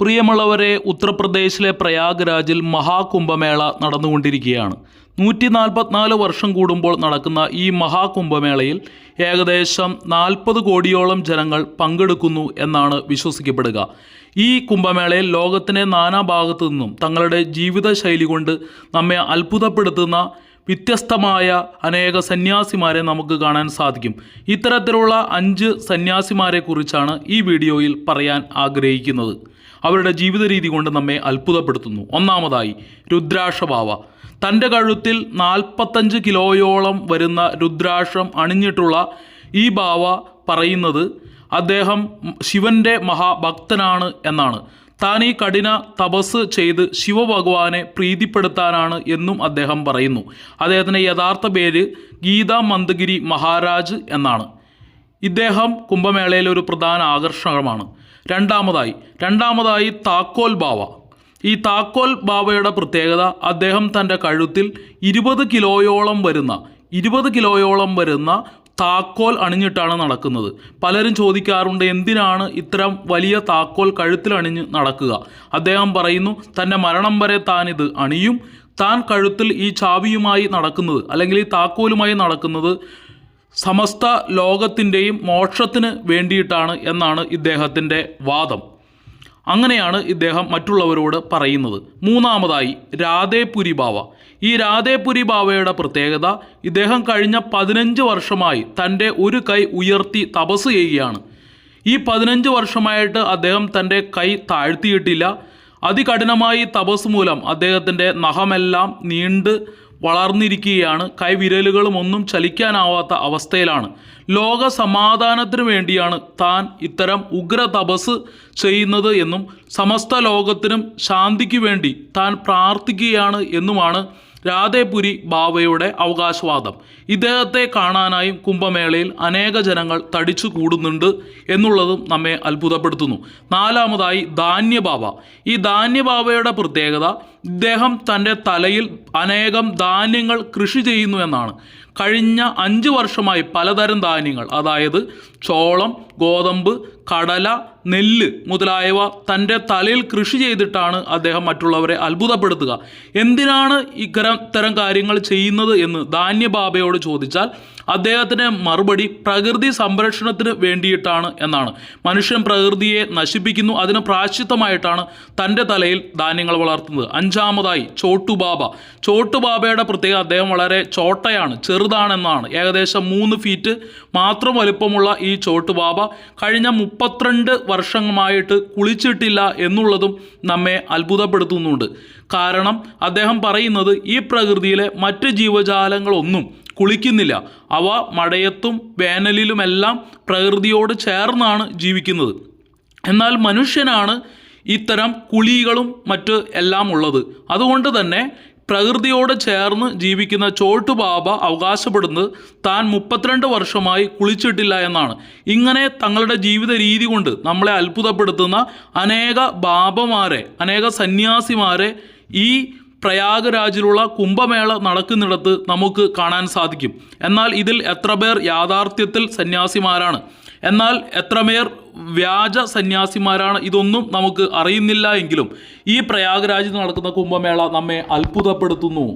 പ്രിയമുള്ളവരെ ഉത്തർപ്രദേശിലെ പ്രയാഗ്രാജിൽ മഹാകുംഭമേള നടന്നുകൊണ്ടിരിക്കുകയാണ്. നൂറ്റി നാൽപ്പത്തിനാല് വർഷം കൂടുമ്പോൾ നടക്കുന്ന ഈ മഹാകുംഭമേളയിൽ ഏകദേശം നാൽപ്പത് കോടിയോളം ജനങ്ങൾ പങ്കെടുക്കുന്നു എന്നാണ് വിശ്വസിക്കപ്പെടുക. ഈ കുംഭമേളയിൽ ലോകത്തിന്റെ നാനാഭാഗത്തു നിന്നും തങ്ങളുടെ ജീവിതശൈലി കൊണ്ട് നമ്മെ അത്ഭുതപ്പെടുത്തുന്ന വ്യത്യസ്തമായ അനേക സന്യാസിമാരെ നമുക്ക് കാണാൻ സാധിക്കും. ഇത്തരത്തിലുള്ള അഞ്ച് സന്യാസിമാരെ കുറിച്ചാണ് ഈ വീഡിയോയിൽ പറയാൻ ആഗ്രഹിക്കുന്നത്. അവരുടെ ജീവിത രീതി കൊണ്ട് നമ്മെ അത്ഭുതപ്പെടുത്തുന്നു. ഒന്നാമതായി രുദ്രാക്ഷഭാവ തന്റെ കഴുത്തിൽ നാൽപ്പത്തഞ്ച് കിലോയോളം വരുന്ന രുദ്രാക്ഷം അണിഞ്ഞിട്ടുള്ള ഈ ബാവ പറയുന്നത് അദ്ദേഹം ശിവന്റെ മഹാഭക്തനാണ് എന്നാണ്. താൻ ഈ കഠിന തപസ് ചെയ്ത് ശിവഭഗവാനെ പ്രീതിപ്പെടുത്താനാണ് എന്നും അദ്ദേഹം പറയുന്നു. അദ്ദേഹത്തിന്റെ യഥാർത്ഥ പേര് ഗീതാ മന്ദഗിരി മഹാരാജ് എന്നാണ്. ഇദ്ദേഹം കുംഭമേളയിലെ ഒരു പ്രധാന ആകർഷണമാണ് രണ്ടാമതായി രണ്ടാമതായി താക്കോൽ ബാവ. ഈ താക്കോൽ ബാവയുടെ പ്രത്യേകത അദ്ദേഹം തന്റെ കഴുത്തിൽ ഇരുപത് കിലോയോളം വരുന്ന ഇരുപത് കിലോയോളം വരുന്ന താക്കോൽ അണിഞ്ഞിട്ടാണ് നടക്കുന്നത്. പലരും ചോദിക്കാറുണ്ട് എന്തിനാണ് ഇത്തരം വലിയ താക്കോൽ കഴുത്തിൽ അണിഞ്ഞ് നടക്കുക? അദ്ദേഹം പറയുന്നു തന്റെ മരണം വരെ താൻ ഇത് അണിയും. താൻ കഴുത്തിൽ ഈ ചാവിയുമായി നടക്കുന്നത് അല്ലെങ്കിൽ ഈ താക്കോലുമായി നടക്കുന്നത് സമസ്ത ലോകത്തിന്റെയും മോക്ഷത്തിന് വേണ്ടിയിട്ടാണ് എന്നാണ് ഇദ്ദേഹത്തിന്റെ വാദം. അങ്ങനെയാണ് ഇദ്ദേഹം മറ്റുള്ളവരോട് പറയുന്നത്. മൂന്നാമതായി രാധേപുരി ബാവ. ഈ രാധേപുരി ബാവയുടെ പ്രത്യേകത ഇദ്ദേഹം കഴിഞ്ഞ പതിനഞ്ച് വർഷമായി തന്റെ ഒരു കൈ ഉയർത്തി തപസ് ചെയ്യുകയാണ്. ഈ പതിനഞ്ച് വർഷമായിട്ട് അദ്ദേഹം തന്റെ കൈ താഴ്ത്തിയിട്ടില്ല. അതികഠിനമായി തപസ് മൂലം അദ്ദേഹത്തിന്റെ നഖമെല്ലാം നീണ്ട് വളർന്നിരിക്കുകയാണ്. കൈവിരലുകളും ഒന്നും ചലിക്കാനാവാത്ത അവസ്ഥയിലാണ്. ലോക സമാധാനത്തിനു വേണ്ടിയാണ് താൻ ഇത്തരം ഉഗ്ര തപസ് ചെയ്യുന്നത് എന്നും സമസ്ത ലോകത്തിനും ശാന്തിക്ക് വേണ്ടി താൻ പ്രാർത്ഥിക്കുകയാണ് എന്നുമാണ് രാധേപുരി ബാവയുടെ അവകാശവാദം. ഇദ്ദേഹത്തെ കാണാനായും കുംഭമേളയിൽ അനേക ജനങ്ങൾ തടിച്ചു കൂടുന്നുണ്ട് എന്നുള്ളതും നമ്മെ അത്ഭുതപ്പെടുത്തുന്നു. നാലാമതായി ധാന്യബാവ. ഈ ധാന്യബാവയുടെ പ്രത്യേകത ഇദ്ദേഹം തന്റെ തലയിൽ അനേകം ധാന്യങ്ങൾ കൃഷി ചെയ്യുന്നു എന്നാണ്. കഴിഞ്ഞ അഞ്ച് വർഷമായി പലതരം ധാന്യങ്ങൾ അതായത് ചോളം ഗോതമ്പ് കടല നെല്ല് മുതലായവ തന്റെ തലയിൽ കൃഷി ചെയ്തിട്ടാണ് അദ്ദേഹം മറ്റുള്ളവരെ അത്ഭുതപ്പെടുത്തുക. എന്തിനാണ് ഇത്തരം തരം കാര്യങ്ങൾ ചെയ്യുന്നത് എന്ന് ധാന്യബാബയോട് ചോദിച്ചാൽ അദ്ദേഹത്തിന്റെ മറുപടി പ്രകൃതി സംരക്ഷണത്തിന് വേണ്ടിയിട്ടാണ് എന്നാണ്. മനുഷ്യൻ പ്രകൃതിയെ നശിപ്പിക്കുന്നു അതിന് പ്രാശ്ചിത്തമായിട്ടാണ് തന്റെ തലയിൽ ധാന്യങ്ങൾ വളർത്തുന്നത്. അഞ്ചാമതായി ചോട്ടുബാബ. ചോട്ടുബാബയുടെ പ്രത്യേകത അദ്ദേഹം വളരെ ചോട്ടയാണ് ചെറുതാണെന്നാണ്. ഏകദേശം മൂന്ന് ഫീറ്റ് മാത്രം വലുപ്പമുള്ള ഈ ചോട്ടുബാബ കഴിഞ്ഞ മുപ്പത്തിരണ്ട് വർഷമായിട്ട് കുളിച്ചിട്ടില്ല എന്നുള്ളതും നമ്മെ അത്ഭുതപ്പെടുത്തുന്നുണ്ട്. കാരണം അദ്ദേഹം പറയുന്നത് ഈ പ്രകൃതിയിലെ മറ്റ് ജീവജാലങ്ങളൊന്നും കുളിക്കുന്നില്ല. അവ മഴയത്തും വേനലിലുമെല്ലാം പ്രകൃതിയോട് ചേർന്നാണ് ജീവിക്കുന്നത്. എന്നാൽ മനുഷ്യനാണ് ഇത്തരം കുളികളും മറ്റ് എല്ലാം ഉള്ളത്. അതുകൊണ്ട് തന്നെ പ്രകൃതിയോട് ചേർന്ന് ജീവിക്കുന്ന ചോട്ടുബാബ അവകാശപ്പെടുന്നത് താൻ മുപ്പത്തിരണ്ട് വർഷമായി കുളിച്ചിട്ടില്ല എന്നാണ്. ഇങ്ങനെ തങ്ങളുടെ ജീവിത രീതി കൊണ്ട് നമ്മളെ അത്ഭുതപ്പെടുത്തുന്ന അനേക ബാബമാരെ അനേക സന്യാസിമാരെ ഈ പ്രയാഗരാജിലുള്ള കുംഭമേള നടക്കുന്നിടത്ത് നമുക്ക് കാണാൻ സാധിക്കും. എന്നാൽ ഇതിൽ എത്ര പേർ യാഥാർത്ഥ്യത്തിൽ സന്യാസിമാരാണ്? എന്നാൽ എത്രമേർ വ്യാജ സന്യാസിമാരാണ്? ഇതൊന്നും നമുക്ക് അറിയുന്നില്ല എങ്കിലും ഈ പ്രയാഗരാജിൽ നടക്കുന്ന കുംഭമേള നമ്മെ അത്ഭുതപ്പെടുത്തുന്നു.